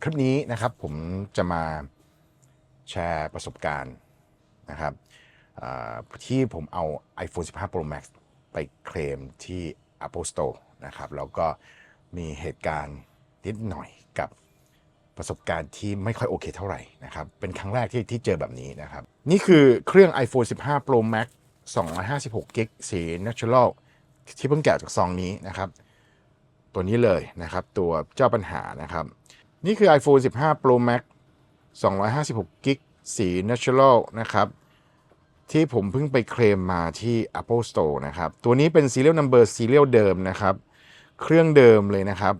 คลิปนี้นะครับผมจะมาแชร์ประสบการณ์นะครับที่ผมเอา iPhone 15 Pro Max ไปเคลมที่ Apple Store นะครับ แล้วก็มีเหตุการณ์นิดหน่อยกับประสบการณ์ที่ไม่ค่อยโอเคเท่าไหร่นะครับ เป็นครั้งแรกที่ที่เจอแบบนี้นะครับ นี่คือเครื่อง iPhone 15 Pro Max 256กิกสี Natural ที่เพิ่งแกะจากซองนี้นะครับ ตัวนี้เลยนะครับ ตัวเจ้าปัญหานะครับ นี่คือ iPhone 15 Pro Max 256กิกสี Natural นะครับ ที่ผมเพิ่งไปเคลมมาที่ Apple Store นะครับ ตัวนี้เป็น Serial Number Serial เดิมนะครับ เครื่องเดิมเลยนะครับ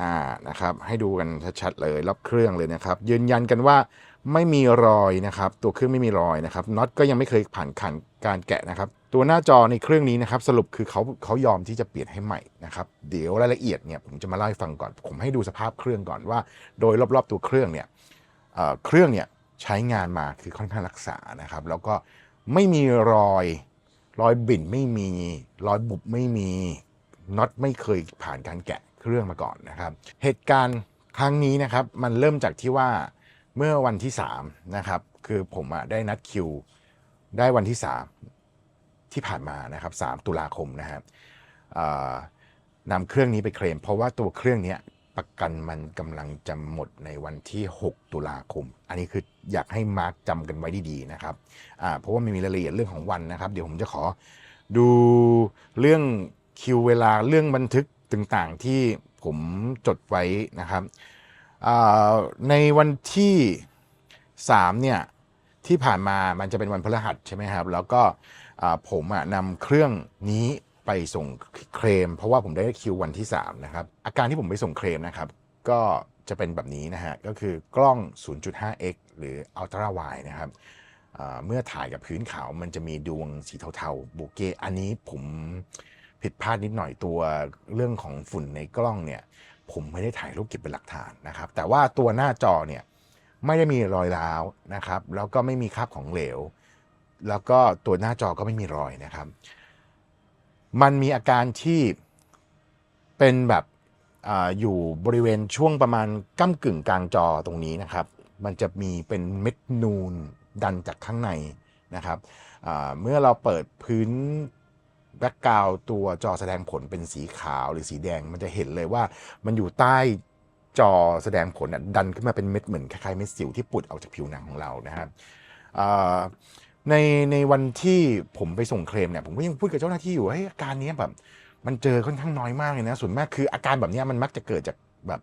อ่านะครับให้ดูกันชัดๆเลยรอบเครื่องเลยนะครับ ยืนยันกันว่าไม่มีรอยนะครับ ตัวเครื่องไม่มีรอยนะครับน็อตก็ยังไม่เคยผ่านขันการแกะนะครับ ตัวหน้าจอในเครื่องนี้นะครับ สรุปคือเขาเขายอมที่จะเปลี่ยนให้ใหม่นะครับ เดี๋ยวรายละเอียดเนี่ยผมจะมาเล่าให้ฟังก่อน ผมให้ดูสภาพเครื่องก่อนว่า โดยรอบๆตัวเครื่องเนี่ยเเครื่องเนี่ยใช้งานมาคือค่อนข้างรักษานะครับ แล้วก็ไม่มีรอยรอยบิ่นไม่มีรอยบุบไม่มีน็อตไม่เคยผ่านการแกะเครื่องมาก่อนนะครับ เหตุการณ์ครั้งนี้นะครับ มันเริ่มจากที่ว่าเมื่อวันที่3นะครับคือผมอะได้นัดคิวได้วันที่3 ที่ผ่านมานะครับ3ตุลาคมนะครับนำเครื่องนี้ไปเคลม เพราะว่าตัวเครื่องนี้ประกันมันกำลังจะหมดในวันที่ 6 ตุลาคม อันนี้คืออยากให้มาร์กจำกันไว้ดีๆนะครับเพราะว่าไม่มีรายละเอียดเรื่องของวันนะครับ เดี๋ยวผมจะขอดูเรื่องคิวเวลาเรื่องบันทึกต่างๆที่ผมจดไว้นะครับในวันที่3เนี่ยที่ผ่านมามันจะเป็นวันพฤหัสใช่ไหมครับ แล้วก็ ผมนำเครื่องนี้ไปส่งเคลม เพราะว่าผมได้คิววันที่ 3 นะครับ อาการที่ผมไปส่งเคลมนะครับ ก็จะเป็นแบบนี้นะฮะ ก็คือกล้อง 0.5x หรือ ultra wide นะครับเมื่อถ่ายกับพื้นขาวมันจะมีดวงสีเทาๆโบเกอันนี้ผมผิดพลาดนิดหน่อยตัวเรื่องของฝุ่นในกล้องเนี่ย ผมไม่ได้ถ่ายรูปเก็บเป็นหลักฐานนะครับ แต่ว่าตัวหน้าจอเนี่ยไม่ได้มีรอยร้าวนะครับ แล้วก็ไม่มีคราบของเหลว แล้วก็ตัวหน้าจอก็ไม่มีรอยนะครับ มันมีอาการที่เป็นแบบออยู่บริเวณช่วงประมาณก้ากึ่งกลางจอตรงนี้นะครับ มันจะมีเป็นเม็ดนูนดันจากข้างในนะครับเมื่อเราเปิดพื้นแบ็กกราวตัวจอแสดงผลเป็นสีขาวหรือสีแดง มันจะเห็นเลยว่ามันอยู่ใต้จอแสดงผลดันขึ้นมาเป็นเม็ดเหมือนคล้ายๆเม็ดสิวที่ปุดออกจากผิวหนังของเรานะครับ ในในวันที่ผมไปส่งเคลมเนี่ยผมก็ยังพูดกับเจ้าหน้าที่อยู่ว่าเฮ้ยอาการนี้แบบมันเจอค่อนข้างน้อยมากเลยนะส่วนมากคืออาการแบบนี้มันมักจะเกิดจากแบบ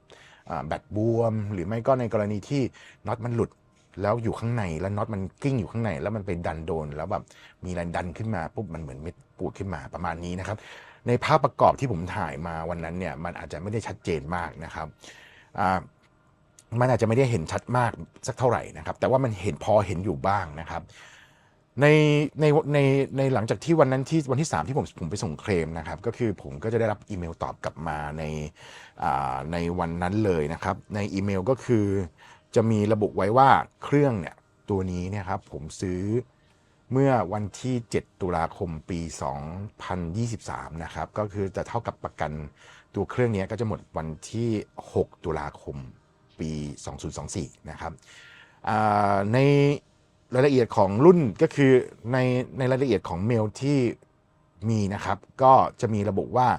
แบตบวม หรือไม่ก็ในกรณีที่น็อตมันหลุดแล้วอยู่ข้างในแล้วน็อตมันกิ้งอยู่ข้างใน แล้วมันไปดันโดน แล้วแบบมีแรงดันขึ้นมาปุ๊บมันเหมือนเม็ดปูดขึ้นมาประมาณนี้นะครับ ในภาพประกอบที่ผมถ่ายมาวันนั้นเนี่ยมันอาจจะไม่ได้ชัดเจนมากนะครับมันอาจจะไม่ได้เห็นชัดมากสักเท่าไหร่นะครับ แต่ว่ามันเห็นพอเห็นอยู่บ้างนะครับ ในในในในหลังจากที่วันนั้นที่วันที่ 3 ที่ผมผมไปส่งเคลมนะครับ ก็คือผมก็จะได้รับอีเมลตอบกลับมาในในวันนั้นเลยนะครับ ในอีเมลก็คือจะมีระบุไว้ว่าเครื่องเนี่ยตัวนี้เนี่ยครับผมซื้อเมื่อวันที่ 7 ตุลาคมปี 2023 นะครับ ก็คือจะเท่ากับประกันตัวเครื่องนี้ก็จะหมดวันที่ 6 ตุลาคมปี 2024 นะครับใน รายละเอียดของรุ่นก็คือในในรายละเอียดของเมลที่มีนะครับ ก็จะมีระบุว่า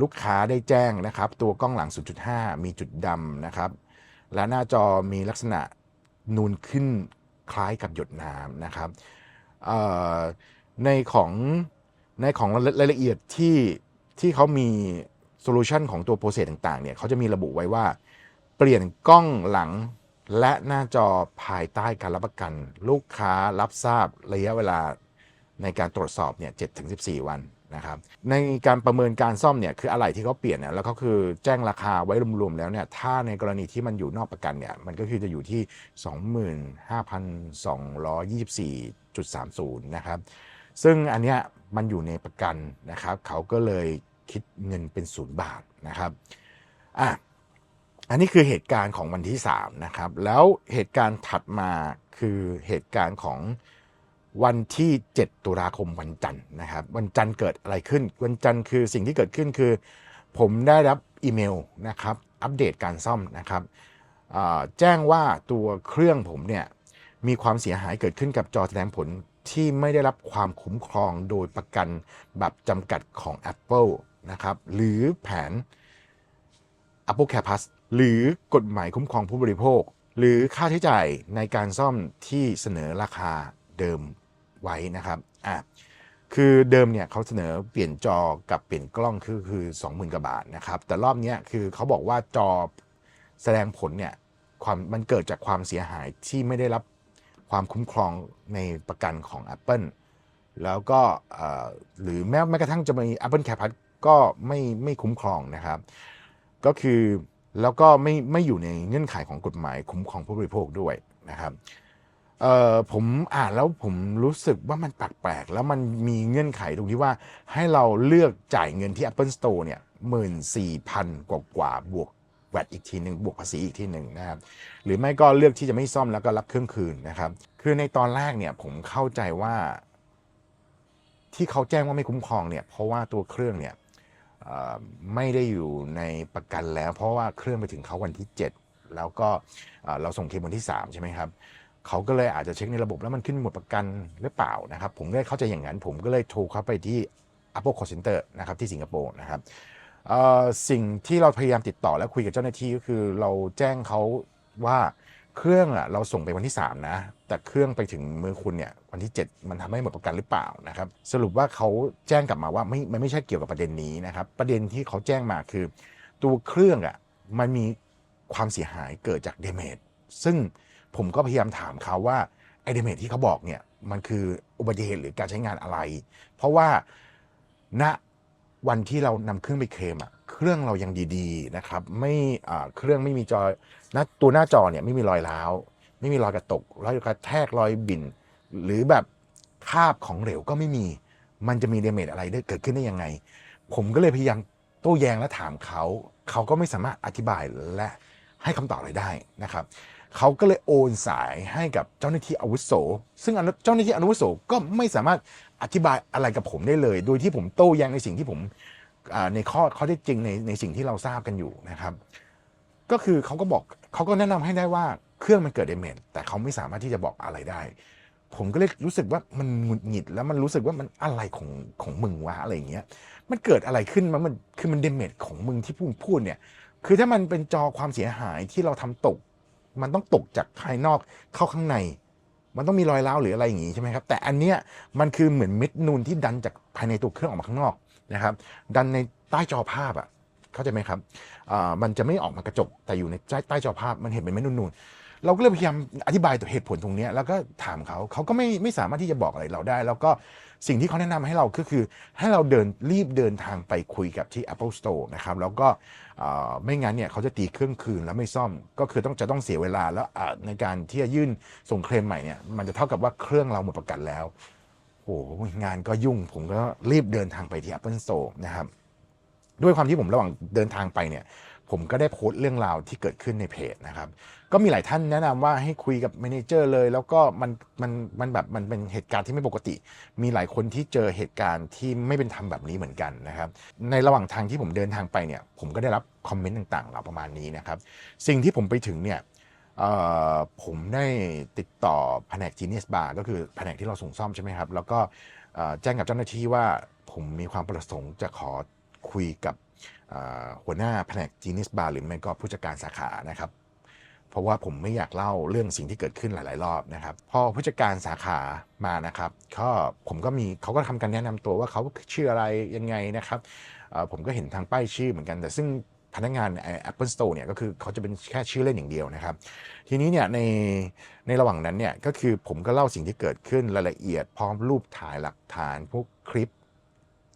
ลูกค้าได้แจ้งนะครับ ตัวกล้องหลัง 0.5 มีจุดดำนะครับ และหน้าจอมีลักษณะนูนขึ้นคล้ายกับหยดน้ำนะครับในของในของรายละเอียดที่ที่เขามีโซลูชันของตัวโปรเซสต่างๆเนี่ยเขาจะมีระบุไว้ว่า เปลี่ยนกล้องหลัง และหน้าจอภายใต้การรับประกัน ลูกค้ารับทราบระยะเวลาในการตรวจสอบเนี่ย7ถึง14วันนะครับในการประเมินการซ่อมเนี่ยคืออะไรที่เขาเปลี่ยนเนี่ยแล้วก็คือแจ้งราคาไว้รวมๆแล้วเนี่ยถ้าในกรณีที่มันอยู่นอกประกันเนี่ยมันก็คือจะอยู่ที่ 25,224.30 นะครับซึ่งอันเนี้ยมันอยู่ในประกันนะครับเขาก็เลยคิดเงินเป็นศูนย์บาทนะครับอะ อันนี้คือเหตุการณ์ของวันที่3นะครับแล้วเหตุการณ์ถัดมาคือเหตุการณ์ของวันที่ 7 ตุลาคมวันจันทร์นะครับ วันจันทร์เกิดอะไรขึ้น วันจันทร์คือสิ่งที่เกิดขึ้นคือ ผมได้รับอีเมลนะครับอัปเดตการซ่อมนะครับแจ้งว่าตัวเครื่องผมเนี่ยมีความเสียหายเกิดขึ้นกับจอแสดงผลที่ไม่ได้รับความคุ้มครองโดยประกันแบบจำกัดของ Apple นะครับหรือแผน Apple Care Plus หรือกฎหมายคุ้มครองผู้บริโภค หรือค่าใช้จ่ายในการซ่อมที่เสนอราคาเดิมไว้นะครับอะคือเดิมเนี่ยเขาเสนอเปลี่ยนจอกับเปลี่ยนกล้องคือคือ 20,000กว่าบาทนะครับแต่รอบนี้คือเขาบอกว่าจอแสดงผลเนี่ยความมันเกิดจากความเสียหายที่ไม่ได้รับความคุ้มครองในประกันของ Apple แล้วก็หรือแม้แม้กระทั่งจะมี Apple Care Plus ก็ไม่ไม่คุ้มครองนะครับ ก็คือ แล้วก็ไม่ไม่อยู่ในเงื่อนไขของกฎหมายคุ้มครองผู้บริโภคด้วยนะครับเอ่อผมอ่านแล้วผมรู้สึกว่ามันแปลกๆแล้วมันมีเงื่อนไขตรงที่ว่าให้เราเลือกจ่ายเงินที่ Apple Store เนี่ยหมื่นสี่พันกว่ากว่าบวกแวดอีกทีหนึ่งบวกภาษีอีกทีหนึ่งนะครับหรือไม่ก็เลือกที่จะไม่ซ่อมแล้วก็รับเครื่องคืนนะครับคือในตอนแรกเนี่ยผมเข้าใจว่า ที่เขาแจ้งว่าไม่คุ้มครองเนี่ยเพราะว่าตัวเครื่องเนี่ย ไม่ได้อยู่ในประกันแล้ว เพราะว่าเครื่องไปถึงเขาวันที่ 7 แล้วก็เราส่งเคลมวันที่ 3 ใช่ไหมครับเขาก็เลยอาจจะเช็คในระบบแล้วมันขึ้นหมดประกันหรือเปล่านะครับ ผมก็เลยเข้าใจอย่างนั้น ผมก็เลยโทรเข้าไปที่ Apple Call Center นะครับที่สิงคโปร์นะครับสิ่งที่เราพยายามติดต่อและคุยกับเจ้าหน้าที่ก็คือเราแจ้งเขาว่า เครื่องอะเราส่งไปวันที่ 3 นะ แต่เครื่องไปถึงมือคุณเนี่ยวันที่ 7 มันทำให้หมดประกันหรือเปล่านะครับ สรุปว่าเขาแจ้งกลับมาว่าไม่มันไม่ใช่เกี่ยวกับประเด็นนี้นะครับ ประเด็นที่เขาแจ้งมาคือ ตัวเครื่องอะมันมีความเสียหายเกิดจากเดเมจซึ่งผมก็พยายามถามเขาว่าไอเดเมจที่เขาบอกเนี่ยมันคืออุบัติเหตุหรือการใช้งานอะไร เพราะว่าณวันที่เรานำเครื่องไปเคลมอะ เครื่องเรายังดีๆนะครับไม่เครื่องไม่มีจอหน้าตัวหน้าจอเนี่ยไม่มีรอยร้าว ไม่มีรอยกระตกรอยกระแทกรอยบิน หรือแบบคาบของเหลวก็ไม่มี มันจะมีเดเมจอะไรได้เกิดขึ้นได้ยังไง ผมก็เลยพยายามโต้แย้งและถามเขา เขาก็ไม่สามารถอธิบายและให้คำตอบอะไรได้นะครับเขาก็เลยโอนสายให้กับเจ้าหน้าที่อาวุโส ซึ่งเจ้าหน้าที่อาวุโสก็ไม่สามารถอธิบายอะไรกับผมได้เลย โดยที่ผมโต้แย้งในสิ่งที่ผม ในข้อข้อเท็จจริงในในสิ่งที่เราทราบกันอยู่นะครับ ก็คือเขาก็บอกเขาก็แนะนำให้ได้ว่าเครื่องมันเกิดเดเมจแต่เขาไม่สามารถที่จะบอกอะไรได้ ผมก็เลยรู้สึกว่ามันหงุดหงิดแล้วมันรู้สึกว่ามันอะไรของของมึงวะอะไรอย่างเงี้ยมันเกิดอะไรขึ้นมันมันคือมันเดเมจของมึงที่พูดพูดเนี่ยคือถ้ามันเป็นจอความเสียหายที่เราทำตก มันต้องตกจากภายนอกเข้าข้างใน มันต้องมีรอยร้าวหรืออะไรอย่างงี้ใช่ไหมครับแต่อันเนี้ยมันคือเหมือนเม็ดนูนที่ดันจากภายในตัวเครื่องออกมาข้างนอก นะครับ ดันในใต้จอภาพอะเข้าใจไหมครับมันจะไม่ออกมากระจกแต่อยู่ในใต้ใต้จอภาพมันเห็นเป็นเม็ดนูนๆเราก็เลยพยายามอธิบายตัวเหตุผลตรงนี้แล้วก็ถามเขาเขาก็ไม่ไม่สามารถที่จะบอกอะไรเราได้ แล้วก็สิ่งที่เขาแนะนำให้เราก็คือ ให้เราเดินรีบเดินทางไปคุยกับที่ Apple Store นะครับแล้วก็ไม่งั้นเนี่ยเขาจะตีเครื่องคืนแล้วไม่ซ่อมก็คือต้องจะต้องเสียเวลาแล้วในการที่จะยื่นส่งเคลมใหม่เนี่ยมันจะเท่ากับว่าเครื่องเราหมดประกันแล้ว หงานก็ยุ่งผมก็รีบเดินทางไปที่ Apple Store นะครับ ด้วยความที่ผมระหว่างเดินทางไปเนี่ย ผมก็ได้โพสต์เรื่องราวที่เกิดขึ้นในเพจนะครับ ก็มีหลายท่านแนะนำว่าให้คุยกับแมเนเจอร์เลย แล้วก็มันมันมันแบบมันเป็นเหตุการณ์ที่ไม่ปกติ มีหลายคนที่เจอเหตุการณ์ที่ไม่เป็นธรรมแบบนี้เหมือนกันนะครับ ในระหว่างทางที่ผมเดินทางไปเนี่ย ผมก็ได้รับคอมเมนต์ต่างๆเหล่าประมาณนี้นะครับ สิ่งที่ผมไปถึงเนี่ย ผมได้ติดต่อแผนก Genius Bar ก็คือแผนกที่เราส่งซ่อมใช่ไหมครับ แล้วก็แจ้งกับเจ้าหน้าที่ว่าผมมีความประสงค์จะขอคุยกับหัวหน้าแผนก Genius Bar หรือไม่ก็ผู้จัดการสาขานะครับ เพราะว่าผมไม่อยากเล่าเรื่องสิ่งที่เกิดขึ้นหลาย ๆ รอบนะครับ พอผู้จัดการสาขามานะครับก็ผมก็มีเขาก็ทำการแนะนำตัวว่าเขาชื่ออะไรยังไงนะครับผมก็เห็นทางป้ายชื่อเหมือนกัน แต่ซึ่ง พนักงาน Apple Store เนี่ยก็คือเขาจะเป็นแค่ชื่อเล่นอย่างเดียวนะครับ ทีนี้เนี่ยในในระหว่างนั้นเนี่ยก็คือผมก็เล่าสิ่งที่เกิดขึ้นรายละเอียดพร้อมรูปถ่ายหลักฐานพวกคลิป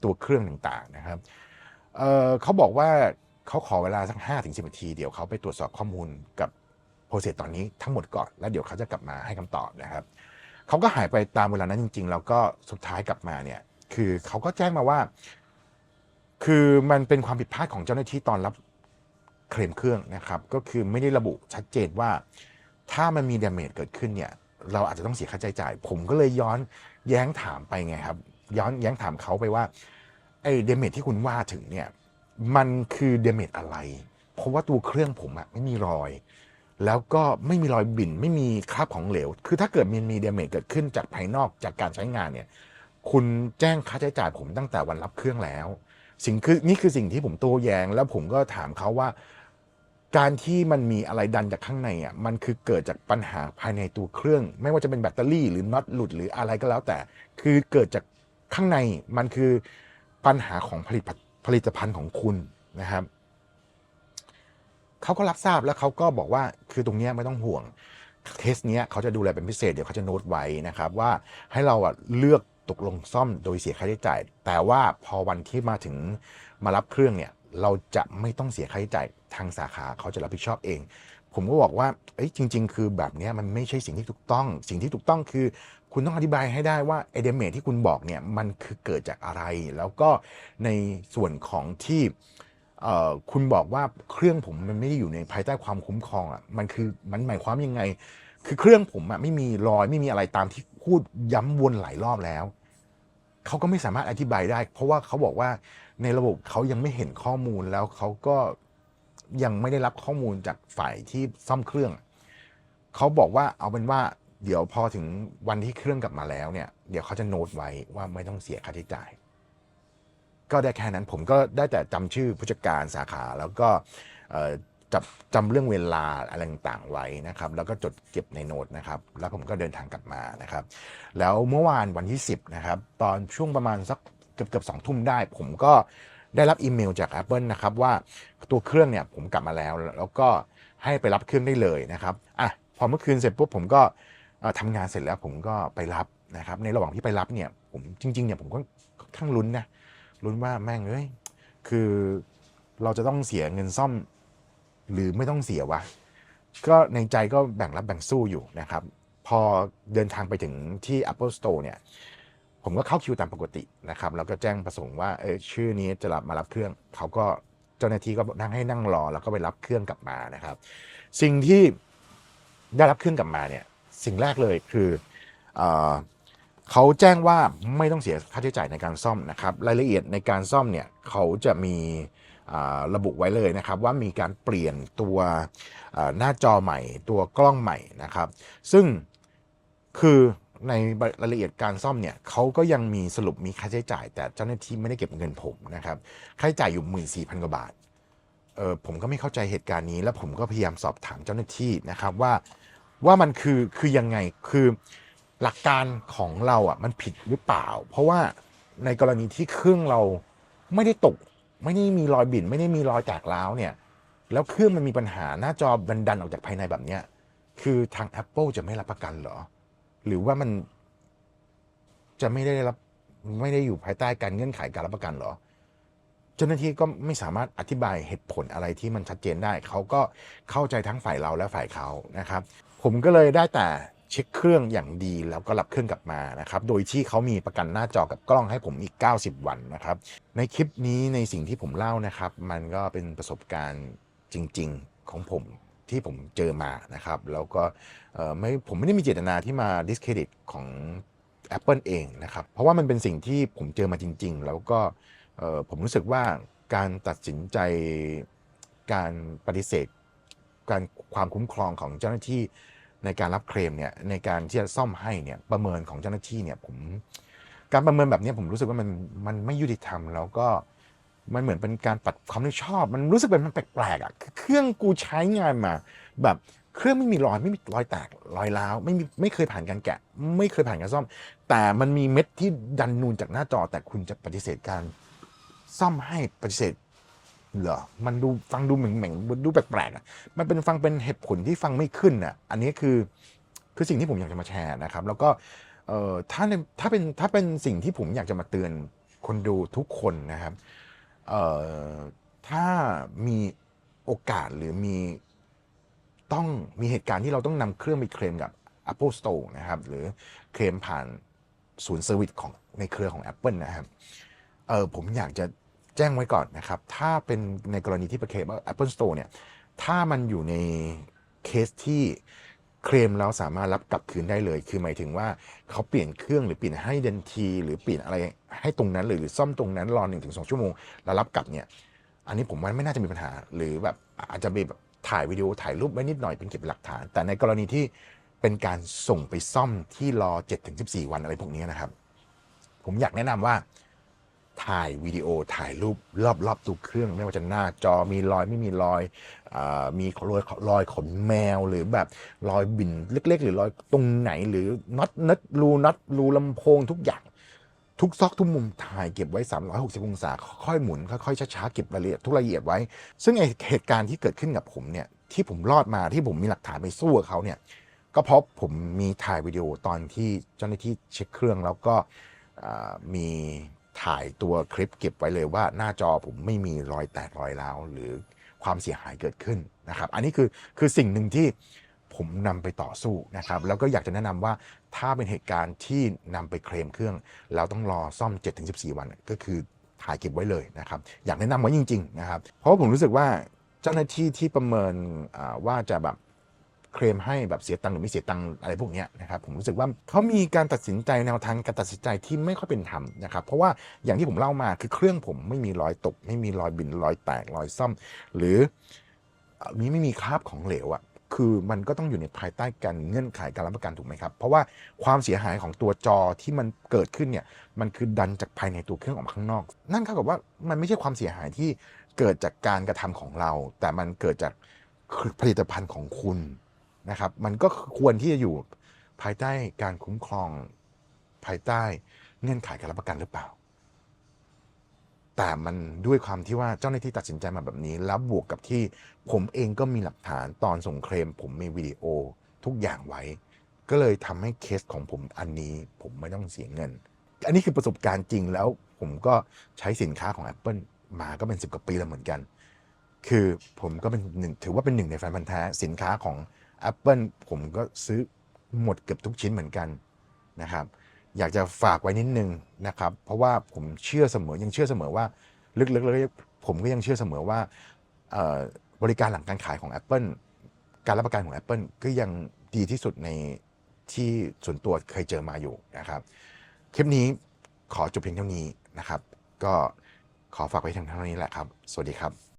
ตัวเครื่องต่างๆนะครับเเขาบอกว่าเขาขอเวลาสักห้าถึงสินาทีเดี๋ยวเขาไปตรวจสอบข้อมูลกับโปรเซสตอนนี้ทั้งหมดก่อน แล้วเดี๋ยวเขาจะกลับมาให้คำตอบนะครับเขาก็หายไปตามเวลานั้นจริง ๆ แล้วก็สุดท้ายกลับมาเนี่ยคือเขาก็แจ้งมาว่า คือมันเป็นความผิดพลาดของเจ้าหน้าที่ตอนรับเคลมเครื่องนะครับ ก็คือไม่ได้ระบุชัดเจนว่า ถ้ามันมีดาเมจเกิดขึ้นเนี่ย เราอาจจะต้องเสียค่าใช้จ่าย ผมก็เลยย้อนแย้งถามไปไงครับ ย้อนแย้งถามเขาไปว่าไอ้เดเมจที่คุณว่าถึงเนี่ย มันคือเดเมจอะไร เพราะว่าตัวเครื่องผมอะไม่มีรอย แล้วก็ไม่มีรอยบิ่นไม่มีคราบของเหลว คือถ้าเกิดมันมีเดเมจเกิดขึ้นจากภายนอกจากการใช้งานเนี่ย คุณแจ้งค่าใช้จ่ายผมตั้งแต่วันรับเครื่องแล้ว สิ่งคือนี่คือสิ่งที่ผมโต้แย้ง แล้วผมก็ถามเขาว่า การที่มันมีอะไรดันจากข้างในอะมันคือเกิดจากปัญหาภายในตัวเครื่อง ไม่ว่าจะเป็นแบตเตอรี่หรือน็อตหลุดหรืออะไรก็แล้วแต่ คือเกิดจากข้างในมันคือปัญหาของผลิตผลิตภัณฑ์ของคุณนะครับเขาก็รับทราบแล้วเขาก็บอกว่าคือตรงนี้ไม่ต้องห่วงเคสเนี้ยเขาจะดูแลเป็นพิเศษเดี๋ยวเขาจะโน้ตไว้นะครับว่าให้เราอะเลือก ตกลงซ่อมโดยเสียค่าใช้จ่าย แต่ว่าพอวันที่มาถึงมารับเครื่องเนี่ยเราจะไม่ต้องเสียค่าใช้จ่ายทางสาขาเขาจะรับผิดชอบเอง ผมก็บอกว่าเอ้ยจริง ๆ คือแบบนี้มันไม่ใช่สิ่งที่ถูกต้อง สิ่งที่ถูกต้องคือ คุณต้องอธิบายให้ได้ว่าไอเดเมทที่คุณบอกเนี่ยมันคือเกิดจากอะไร แล้วก็ในส่วนของที่คุณบอกว่าเครื่องผมมันไม่ได้อยู่ในภายใต้ความคุ้มครองอะมันคือมันหมายความยังไง คือเครื่องผมอะไม่มีรอยไม่มีอะไรตามที่ พูดย้ำวนหลายรอบแล้ว เขาก็ไม่สามารถอธิบายได้ เพราะว่าเขาบอกว่าในระบบเขายังไม่เห็นข้อมูลแล้วเขาก็ยังไม่ได้รับข้อมูลจากฝ่ายที่ซ่อมเครื่อง เขาบอกว่าเอาเป็นว่าเดี๋ยวพอถึงวันที่เครื่องกลับมาแล้วเนี่ย เดี๋ยวเขาจะโน้ตไว้ว่าไม่ต้องเสียค่าใช้จ่าย ก็ได้แค่นั้นผมก็ได้แต่จำชื่อผู้จัดการสาขาแล้วก็ จับจำเรื่องเวลาอะไรต่างๆไว้นะครับ แล้วก็จดเก็บในโน้ตนะครับ แล้วผมก็เดินทางกลับมานะครับ แล้วเมื่อวานวันที่ 10 นะครับ ตอนช่วงประมาณสักเกือบเกือบสองทุ่มได้ ผมก็ได้รับอีเมลจาก Apple นะครับว่าตัวเครื่องเนี่ยผมกลับมาแล้ว แล้วก็ให้ไปรับเครื่องได้เลยนะครับอะพอเมื่อคืนเสร็จปุ๊บผมก็เอ่อทำงานเสร็จแล้วผมก็ไปรับนะครับ ในระหว่างที่ไปรับเนี่ยผมจริงๆเนี่ยผมก็ค่อนข้างลุ้นนะลุ้นว่าแม่งเอ้ยคือเราจะต้องเสียเงินซ่อม หรือไม่ต้องเสียวะ ก็ในใจก็แบ่งรับแบ่งสู้อยู่นะครับ พอเดินทางไปถึงที่ Apple Store เนี่ย ผมก็เข้าคิวตามปกตินะครับ แล้วก็แจ้งประสงค์ว่าเออชื่อนี้จะรับมารับเครื่อง เขาก็เจ้าหน้าที่ก็นั่งให้นั่งรอ แล้วก็ไปรับเครื่องกลับมานะครับ สิ่งที่ได้รับเครื่องกลับมาเนี่ย สิ่งแรกเลยคือเออเขาแจ้งว่าไม่ต้องเสียค่าใช้จ่ายในการซ่อมนะครับ รายละเอียดในการซ่อมเนี่ยเขาจะมี ระบุไว้เลยนะครับว่ามีการเปลี่ยนตัวหน้าจอใหม่ ตัวกล้องใหม่นะครับ ซึ่งคือในรายละเอียดการซ่อมเนี่ยเขาก็ยังมีสรุปมีค่าใช้จ่าย แต่เจ้าหน้าที่ไม่ได้เก็บเงินผมนะครับค่าใช้จ่ายอยู่ 1 4 0 0 0กว่าบาทเออผมก็ไม่เข้าใจเหตุการณ์นี้ แล้วผมก็พยายามสอบถามเจ้าหน้าที่นะครับว่าว่ามันคือคือยังไงคือหลักการของเราอะมันผิดหรือเปล่า เพราะว่าในกรณีที่เครื่องเราไม่ได้ตก ไม่ได้มีรอยบิ่นไม่ได้มีรอยแตกร้าวเนี่ย แล้วเครื่องมันมีปัญหาหน้าจอบันดันออกจากภายในแบบเนี้ยคือทาง Apple จะไม่รับประกันเหรอ หรือว่ามันจะไม่ได้รับไม่ได้อยู่ภายใต้การเงื่อนไขการรับประกันเหรอ เจ้าหน้าที่ก็ไม่สามารถอธิบายเหตุผลอะไรที่มันชัดเจนได้ เขาก็เข้าใจทั้งฝ่ายเราและฝ่ายเขานะครับ ผมก็เลยได้แต่ เช็คเครื่องอย่างดีแล้วก็รับเครื่องกลับมานะครับ โดยที่เขามีประกันหน้าจอกับกล้องให้ผมอีก 90 วันนะครับ ในคลิปนี้ในสิ่งที่ผมเล่านะครับ มันก็เป็นประสบการณ์จริง ๆของผมที่ผมเจอมานะครับ แล้วก็เออไม่ผมไม่ได้มีเจตนาที่มา discredit ของ Apple เองนะครับ เพราะว่ามันเป็นสิ่งที่ผมเจอมาจริง ๆ แล้วก็เออผมรู้สึกว่าการตัดสินใจการปฏิเสธ การความคุ้มครองของเจ้าหน้าที่ ในการรับเคลมเนี่ยในการที่จะซ่อมให้เนี่ยประเมินของเจ้าหน้าที่เนี่ยผม การประเมินแบบนี้ผมรู้สึกว่ามันมันไม่ยุติธรรม แล้วก็มันเหมือนเป็นการปัดความไม่ชอบ มันรู้สึกเป็นมันแปลกๆอะคือเครื่องกูใช้งานมา แบบเครื่องไม่มีรอยไม่มีรอยแตกรอยร้าวไม่มีไม่เคยผ่านการแกะ ไม่เคยผ่านการซ่อม แต่มันมีเม็ดที่ดันนูนจากหน้าจอแต่คุณจะปฏิเสธการซ่อมให้ปฏิเสธ เหรอ มันดูฟังดูเหม่งเหม่งดูแปลกๆอะ มันเป็นฟังเป็นเหตุผลที่ฟังไม่ขึ้นอะ อันนี้คือคือสิ่งที่ผมอยากจะมาแชร์นะครับ แล้วก็เอ่อถ้าในถ้าเป็นถ้าเป็นสิ่งที่ผมอยากจะมาเตือนคนดูทุกคนนะครับเอ่อถ้ามีโอกาสหรือมีต้องมีเหตุการณ์ที่เราต้องนำเครื่องไปเคลมกับ Apple Store นะครับ หรือเคลมผ่านศูนย์เซอร์วิสของในเครือของ Apple นะครับเออผมอยากจะ แจ้งไว้ก่อนนะครับ ถ้าเป็นในกรณีที่ประเคลมว่า Apple Store เนี่ย ถ้ามันอยู่ในเคสที่เคลมแล้วสามารถรับกลับคืนได้เลย คือหมายถึงว่าเขาเปลี่ยนเครื่องหรือเปลี่ยนให้เดนที หรือเปลี่ยนอะไรให้ตรงนั้นเลยหรือซ่อมตรงนั้นรอหนึ่งถึงสองชั่วโมงแล้วรับกลับเนี่ย อันนี้ผมว่าไม่น่าจะมีปัญหา หรือแบบอาจจะมีแบบถ่ายวิดีโอถ่ายรูปไว้นิดหน่อยเป็นเก็บหลักฐาน แต่ในกรณีที่เป็นการส่งไปซ่อมที่รอ 7-14 วันอะไรพวกนี้นะครับ ผมอยากแนะนำว่า ถ่ายวิดีโอถ่ายรูปรอบๆตัวเครื่อง ไม่ว่าจะหน้าจอมีรอยไม่มีรอยอมีรอยรอยขนแมวหรือแบบรอยบิ่นเล็ก ๆ หรือรอยตรงไหนหรือน็อตน็อตรูน็อตรูลำโพงทุกอย่างทุกซอกทุกมุมถ่ายเก็บไว้ 360 องศา ค่อยๆหมุน ค่อยๆช้าๆเก็บรายละเอียดทุกรายละเอียดไว้ ซึ่งเหตุการณ์ที่เกิดขึ้นกับผมเนี่ยที่ผมรอดมาที่ผมมีหลักฐานไปสู้กับเขาเนี่ยก็เพราะผมมีถ่ายวิดีโอตอนที่เจ้าหน้าที่เช็คเครื่องแล้วก็มี ถ่ายตัวคลิปเก็บไว้เลยว่าหน้าจอผมไม่มีรอยแตกรอยร้าวหรือความเสียหายเกิดขึ้นนะครับ อันนี้คือคือสิ่งหนึ่งที่ผมนำไปต่อสู้นะครับ แล้วก็อยากจะแนะนำว่าถ้าเป็นเหตุการณ์ที่นำไปเคลมเครื่องแล้วต้องรอซ่อม 7-14 วันก็คือถ่ายเก็บไว้เลยนะครับ อยากแนะนำไว้จริง ๆ นะครับ เพราะผมรู้สึกว่าเจ้าหน้าที่ที่ประเมินว่าจะแบบ เคลมให้แบบเสียตังค์หรือไม่เสียตังค์อะไรพวกนี้นะครับผมรู้สึกว่าเขามีการตัดสินใจแนวทางการตัดสินใจที่ไม่ค่อยเป็นธรรมนะครับเพราะว่าอย่างที่ผมเล่ามาคือเครื่องผมไม่มีรอยตก ไม่มีรอยบินรอยแตกรอยซ่อม หรือเอ่อมีไม่มีคราบของเหลวอะคือมันก็ต้องอยู่ในภายใต้การเงื่อนไขการรับประกันถูกไหมครับ เพราะว่าความเสียหายของตัวจอที่มันเกิดขึ้นเนี่ยมันคือดันจากภายในตัวเครื่องออกมาข้างนอก นั่นเท่ากับว่ามันไม่ใช่ความเสียหายที่เกิดจากการกระทำของเรา แต่มันเกิดจากผลิตภัณฑ์ของคุณ นะครับ มันก็ควรที่จะอยู่ภายใต้การคุ้มครองภายใต้เงื่อนไขการรับประกันหรือเปล่า แต่มันด้วยความที่ว่าเจ้าหน้าที่ตัดสินใจมาแบบนี้ แล้วบวกกับที่ผมเองก็มีหลักฐานตอนส่งเคลม ผมมีวิดีโอทุกอย่างไว้ ก็เลยทำให้เคสของผมอันนี้ผมไม่ต้องเสียเงิน อันนี้คือประสบการณ์จริงแล้วผมก็ใช้สินค้าของ Apple มาก็เป็น 10กว่าปีแล้วเหมือนกัน คือผมก็เป็นหนึ่งถือว่าเป็นหนึ่งในแฟนพันธ์แท้สินค้าของ Apple ผมก็ซื้อหมดเกือบทุกชิ้นเหมือนกันนะครับ อยากจะฝากไว้นิดนึงนะครับ เพราะว่าผมเชื่อเสมอยังเชื่อเสมอว่า ลึกๆแล้วผมก็ยังเชื่อเสมอว่าบริการหลังการขายของ Apple การรับประกันของ Apple ก็ยังดีที่สุดในที่ส่วนตัวเคยเจอมาอยู่นะครับ คลิปนี้ขอจบเพียงเท่านี้นะครับ ก็ขอฝากไว้เพียงเท่านี้แหละครับ สวัสดีครับ